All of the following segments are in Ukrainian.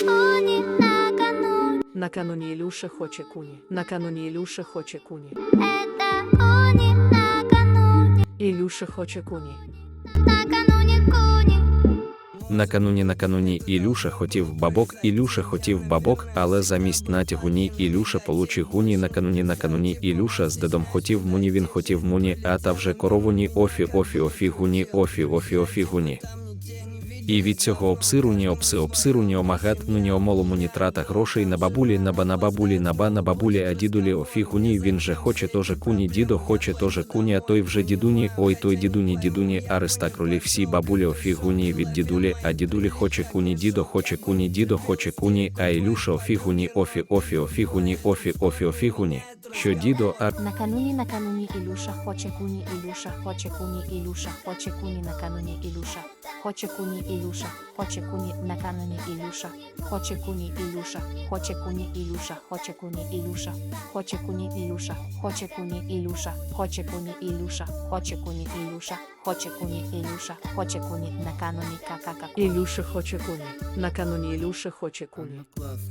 Коні накануне, Накануні Ілюша хоче куні. Накануні Ілюша хоче куні. это коні накануне, Ілюша хоче куні. накануне коні. Накануні накануні Ілюша хотів бабок, Ілюша хотів бабок, але замість натягу ні Ілюша получив гуні накануні накануні Ілюша з дедом хотів муні, він хотів муні, а та вже корову ні офі офі офі гуні офі офі офі гуні. І від цього обсируні обси обсируні омагат ні омолому ні трата грошей на бабулі на ба на бабулі на ба на бабулі а дідулі офі гуні він же хоче тоже куні дідо хоче тоже куні а той вже дідуні ой той дідуні дідуні ареста кролі всі бабулі офі гуні від дідулі а дідулі хоче куні дідо хоче куні дідо хоче куні а Ілюша офі гуні офі офі офі гуні офі офі офі гуні що дідо а Накануні накануні Ілюша хоче куні Ілюша хоче куні Ілюша хоче куні накануні Ілюша хоче куні Ілюша хоче куні накануні Ілюша хоче куні Ілюша хоче куні Ілюша хоче куні Ілюша хоче куні Ілюша хоче куні Ілюша хоче куні Ілюша хоче куні Ілюша хоче куні Ілюша хоче куні накануні какака Ілюша хоче куні. Накануні Ілюша хоче куні.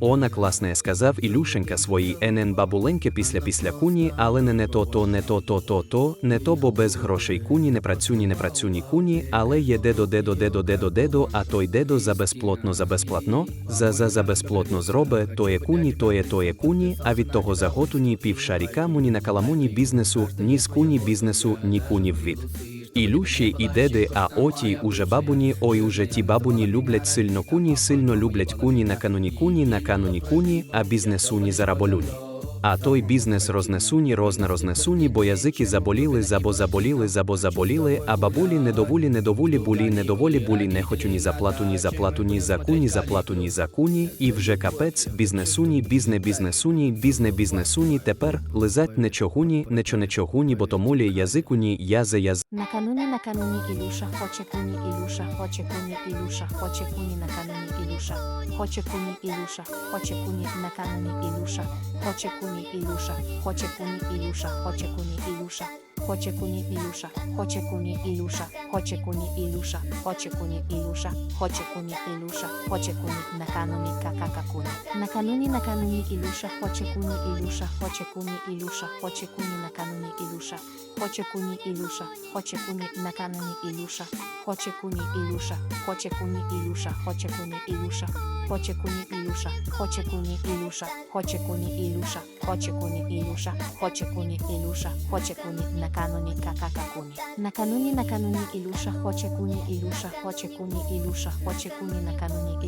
Она класне сказав Ілюшенька своїй енен бабуленьки після після куні, але не не то то, не то то то то, не то, бо без грошей куні не працюні не працюні куні, але є дедо дедо дедо дедо дедо, а той дедо за безплотно за безплатно, за за за безплотно зробе, то є куні, то є то є куні, а від того заготуні півшаріка муні на каламуні бізнесу, ні з куні бізнесу, ні кунів від. Ілюші і деди, а оті уже бабуні, ой уже ті бабуні люблять сильно куні, сильно люблять куні на кануні куні, на кануні куні, а бізнесуні зараболюні. А той бізнес рознесуні, розна рознесуні, бо язики заболіли, забо заболіли, забо заболіли, а бабулі недоволі, недоволі булі, недоволі булі, не хочу ні заплату, ні заплату, ні за куні, заплату, ні за куні, і вже капець, бізнесуні, бізне бізнесуні, бізне бізнесуні, тепер лизать нечогуні, нечо нечогуні, бо томулі язикуні, язе яз. Накануні накануні Ілюша хоче куні Ілюша хоче куні Ілюша хоче куні накануні Ілюша хоче куні Ілюша хоче куні накануні Ілюша Kocie kuni ilusza, kocie kuni ilusza, kocie kuni ilusza. Kocie kuni ilusza, kocie kuni ilusza, kocie kuni ilusza, kocie kuni ilusza, kocie kuni ilusza, kocie kuni nakanomica kakakuni. Куні накануні накануні Ілюша хоче куні Ілюша хоче куні Ілюша хоче куні накануні Ілюша хоче куні Ілюша, хоче куні наканані Ілюша, хоче куні Ілюша, хоче куні Ілюша, хоче куні Ілюша, хоче куні Ілюша, хоче куні Ілюша, хоче куні Ілюша, хоче куні Ілюша, хоче куні Ілюша, хоче куні накануні какака куні. Накануні накануні Ілюша, хоче куні Ілюша, хоче куні Ілюша, хоче куні накануні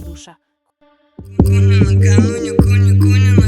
Kunyu, kunyu, kunyu, kunyu.